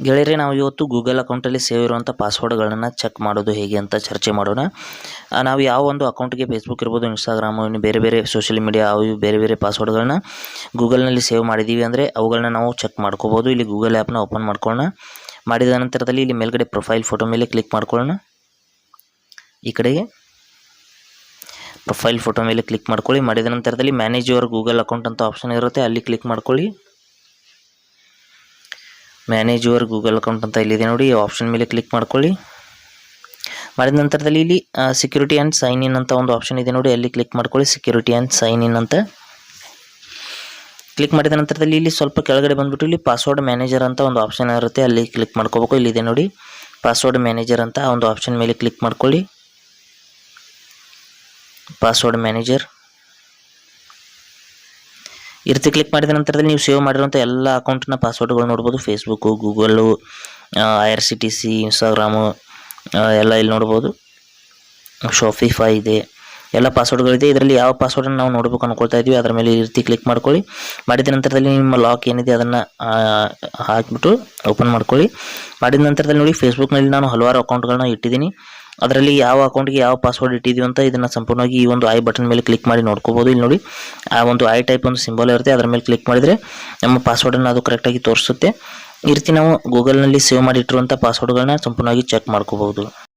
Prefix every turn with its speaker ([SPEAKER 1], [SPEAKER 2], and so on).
[SPEAKER 1] ಗೆಳೆಯರೆ, ನಾವು ಇವತ್ತು ಗೂಗಲ್ ಅಕೌಂಟಲ್ಲಿ ಸೇವ್ ಇರುವಂಥ ಪಾಸ್ವರ್ಡ್ಗಳನ್ನು ಚೆಕ್ ಮಾಡೋದು ಹೇಗೆ ಅಂತ ಚರ್ಚೆ ಮಾಡೋಣ. ನಾವು ಯಾವ ಒಂದು ಅಕೌಂಟ್ಗೆ ಫೇಸ್ಬುಕ್ ಇರ್ಬೋದು ಇನ್ಸ್ಟಾಗ್ರಾಮು ಇನ್ನು ಬೇರೆ ಬೇರೆ ಸೋಷಿಯಲ್ ಮೀಡಿಯಾ ಅವು ಇವು ಬೇರೆ ಬೇರೆ ಪಾಸ್ವರ್ಡ್ಗಳನ್ನ ಗೂಗಲ್ನಲ್ಲಿ ಸೇವ್ ಮಾಡಿದ್ದೀವಿ ಅಂದರೆ ಅವುಗಳನ್ನ ನಾವು ಚೆಕ್ ಮಾಡ್ಕೋಬೋದು. ಇಲ್ಲಿ ಗೂಗಲ್ ಆ್ಯಪ್ನ ಓಪನ್ ಮಾಡ್ಕೊಳ್ಳೋಣ. ಮಾಡಿದ ನಂತರದಲ್ಲಿ ಇಲ್ಲಿ ಮೇಲ್ಗಡೆ ಪ್ರೊಫೈಲ್ ಫೋಟೋ ಮೇಲೆ ಕ್ಲಿಕ್ ಮಾಡ್ಕೊಳ್ಳೋಣ. ಈ ಕಡೆಗೆ ಪ್ರೊಫೈಲ್ ಫೋಟೋ ಮೇಲೆ ಕ್ಲಿಕ್ ಮಾಡ್ಕೊಳ್ಳಿ. ಮಾಡಿದ ನಂತರದಲ್ಲಿ ಮ್ಯಾನೇಜ್ ಯುವರ್ ಗೂಗಲ್ ಅಕೌಂಟ್ ಅಂತ ಆಪ್ಷನ್ ಇರುತ್ತೆ, ಅಲ್ಲಿ ಕ್ಲಿಕ್ ಮಾಡ್ಕೊಳ್ಳಿ. ಮ್ಯಾನೇಜ್ ಯುವರ್ ಗೂಗಲ್ ಅಕೌಂಟ್ ಅಂತ ಇಲ್ಲಿದೆ ನೋಡಿ ಆಪ್ಷನ್ ಮೇಲೆ ಕ್ಲಿಕ್ ಮಾಡ್ಕೊಳ್ಳಿ. ಮಾಡಿದ ನಂತರದಲ್ಲಿ ಇಲ್ಲಿ ಸೆಕ್ಯೂರಿಟಿ ಆ್ಯಂಡ್ ಸೈನ್ ಇನ್ ಅಂತ ಒಂದು ಆಪ್ಷನ್ ಇದೆ ನೋಡಿ, ಅಲ್ಲಿ ಕ್ಲಿಕ್ ಮಾಡ್ಕೊಳ್ಳಿ ಸೆಕ್ಯೂರಿಟಿ ಆ್ಯಂಡ್ ಸೈನ್ ಇನ್ ಅಂತ. ಕ್ಲಿಕ್ ಮಾಡಿದ ನಂತರದಲ್ಲಿ ಇಲ್ಲಿ ಸ್ವಲ್ಪ ಕೆಳಗಡೆ ಬಂದುಬಿಟ್ಟು ಇಲ್ಲಿ ಪಾಸ್ವರ್ಡ್ ಮ್ಯಾನೇಜರ್ ಅಂತ ಒಂದು ಆಪ್ಷನ್ ಇರುತ್ತೆ, ಅಲ್ಲಿ ಕ್ಲಿಕ್ ಮಾಡ್ಕೋಬೇಕು. ಇಲ್ಲಿದೆ ನೋಡಿ ಪಾಸ್ವರ್ಡ್ ಮ್ಯಾನೇಜರ್ ಅಂತ ಒಂದು ಆಪ್ಷನ್ ಮೇಲೆ ಕ್ಲಿಕ್ ಮಾಡ್ಕೊಳ್ಳಿ. ಪಾಸ್ವರ್ಡ್ ಮ್ಯಾನೇಜರ್ ಈ ರೀತಿ ಕ್ಲಿಕ್ ಮಾಡಿದ ನಂತರದಲ್ಲಿ ನೀವು ಸೇವ್ ಮಾಡಿರುವಂಥ ಎಲ್ಲ ಅಕೌಂಟ್ನ ಪಾಸ್ವರ್ಡ್ಗಳು ನೋಡ್ಬೋದು. Facebook Google I R C T C Instagram ಎಲ್ಲ ಇಲ್ಲಿ ನೋಡ್ಬೋದು. ಶಾಪಿಫೈ ಇದೆ. ಎಲ್ಲ ಪಾಸ್ವರ್ಡ್ಗಳಿದೆ ಇದರಲ್ಲಿ ಯಾವ ಪಾಸ್ವರ್ಡನ್ನು ನಾವು ನೋಡ್ಬೇಕು ಅನ್ಕೊಳ್ತಾ ಇದ್ದೀವಿ ಅದರ ಮೇಲೆ ಈ ರೀತಿ ಕ್ಲಿಕ್ ಮಾಡ್ಕೊಳ್ಳಿ. ಮಾಡಿದ ನಂತರದಲ್ಲಿ ನಿಮ್ಮ ಲಾಕ್ ಏನಿದೆ ಅದನ್ನು ಹಾಕಿಬಿಟ್ಟು ಓಪನ್ ಮಾಡ್ಕೊಳ್ಳಿ. ಮಾಡಿದ ನಂತರದಲ್ಲಿ ನೋಡಿ ಫೇಸ್ಬುಕ್ನಲ್ಲಿ ನಾನು ಹಲವಾರು ಅಕೌಂಟ್ಗಳನ್ನ ಇಟ್ಟಿದ್ದೀನಿ. ಅದರಲ್ಲಿ ಯಾವ ಅಕೌಂಟ್ಗೆ ಯಾವ ಪಾಸ್ವರ್ಡ್ ಇಟ್ಟಿದ್ದೀವಿ ಅಂತ ಇದನ್ನು ಸಂಪೂರ್ಣವಾಗಿ ಈ ಒಂದು ಐ ಬಟನ್ ಮೇಲೆ ಕ್ಲಿಕ್ ಮಾಡಿ ನೋಡ್ಕೋಬೋದು. ಇಲ್ಲಿ ನೋಡಿ, ಆ ಒಂದು ಐ ಟೈಪ್ ಒಂದು ಸಿಂಬಲ್ ಇರುತ್ತೆ, ಅದರ ಮೇಲೆ ಕ್ಲಿಕ್ ಮಾಡಿದರೆ ನಮ್ಮ ಪಾಸ್ವರ್ಡನ್ನು ಅದು ಕರೆಕ್ಟಾಗಿ ತೋರಿಸುತ್ತೆ. ಈ ರೀತಿ ನಾವು ಗೂಗಲ್ನಲ್ಲಿ ಸೇವ್ ಮಾಡಿಟ್ಟಿರುವಂಥ ಪಾಸ್ವರ್ಡ್ಗಳನ್ನ ಸಂಪೂರ್ಣವಾಗಿ ಚೆಕ್ ಮಾಡ್ಕೋಬಹುದು